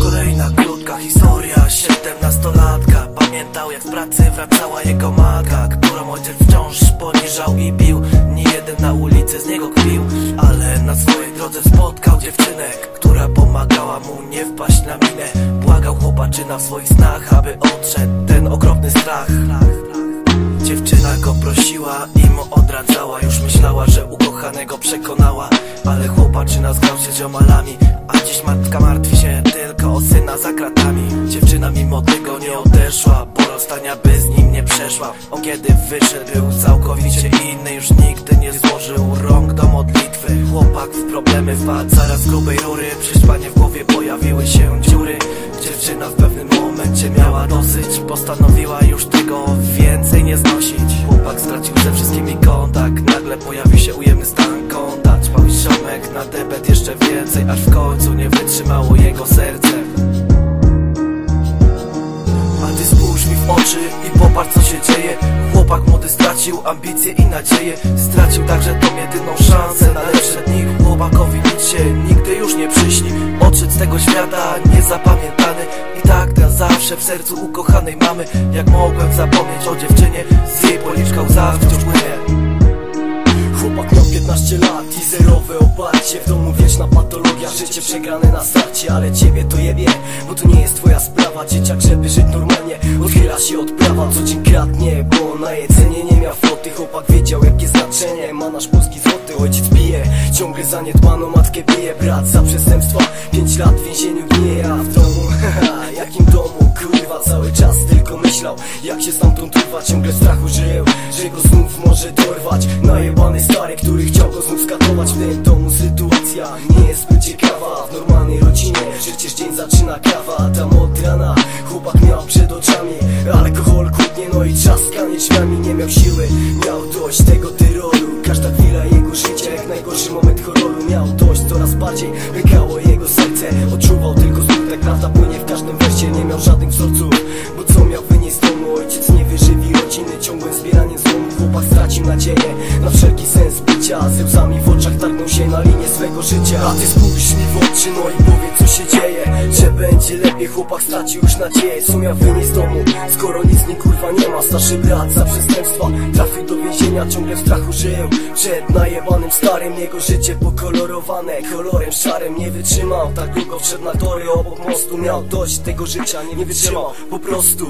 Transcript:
Kolejna krótka historia, siedemnastolatka. Pamiętał jak z pracy wracała jego matka Którą ojciec wciąż poniżał i bił. Nie jeden na ulicy z niego kpił Ale na swojej drodze spotkał dziewczynę Która pomagała mu nie wpaść na minę. Błagał chłopaczyna w swoich snach, aby odszedł ten okropny strach. Już myślała, że ukochanego przekonała Ale chłopaczyna zgrał się ziomalami A dziś matka martwi się tylko o syna za kratami. Dziewczyna mimo tego nie odeszła Bo rozstania by z nim nie przeszła. On kiedy wyszedł był całkowicie inny Już nigdy nie złożył rąk do modlitwy. Chłopak w problemy wpadł zaraz grubej rury Przy w głowie pojawiły się dziury. Dziewczyna w pewnym momencie miała dosyć. Postanowiła już tego więcej nie znosić. Chłopak stracił ze wszystkimi kontakt. Nagle pojawił się ujemny stan. Konta Ćpał ziomek. Na debet jeszcze więcej Aż w stracił ambicje i nadzieję Stracił także tą jedyną szansę na lepsze dni. Chłopakowi nic się nigdy już nie przyśni. Odszedł z tego świata niezapamiętany. I tak na zawsze w sercu ukochanej mamy. Jak mogłem zapomnieć o dziewczynie Z jej policzka łza wciąż płynie. Chłopak miał 15 lat i zerowe oparcie. W domu wieczna patologia, życie przegrane na starcie. Ale ciebie to jebie, bo to nie jest twoja sprawa. Dzieciak, żeby żyć normalnie, odchyla się od prawa. Co dzień kradnie, bo na jedzenie zaniedbano matkę bije Brat za przestępstwa, 5 lat w więzieniu gnije A w domu, haha, jakim domu, kurwa Cały czas tylko myślał, jak się stamtąd urwać. Ciągle strachu żył, że go znów może dorwać. Najebany stary, który chciał go znów skatować. W tym domu sytuacja nie jest zbyt ciekawa. W normalnej rodzinie przecież dzień zaczyna kawa. Tam od rana chłopak miał przed oczami Alkohol, kłótnie, no i trzaskanie drzwiami Nie miał siły, miał dość tego horroru Miał dość, coraz bardziej pękało jego serce. Odczuwał tylko smutek, prawda płynie w każdym wersie. Nie miał żadnych wzorców, bo co miał wynieść z domu? Ojciec nie wyżywi rodziny, ciągłym zbieraniem złomu Chłopak stracił nadzieję na wszelki sens bycia. Ze łzami w oczach targnął się na linię swego życia. A ty spójrz mi w oczy, no i powiedz co się dzieje będzie lepiej, chłopak stracił już nadzieję. Co miał wynieść z domu, skoro nic nie kurwa nie ma Starszy brat za przestępstwa trafił do więzienia Ciągle w strachu żył przed najebanym starym Jego życie pokolorowane kolorem szarym. Nie wytrzymał, tak długo wszedł na tory Obok mostu miał dość tego życia Nie wytrzymał. Po prostu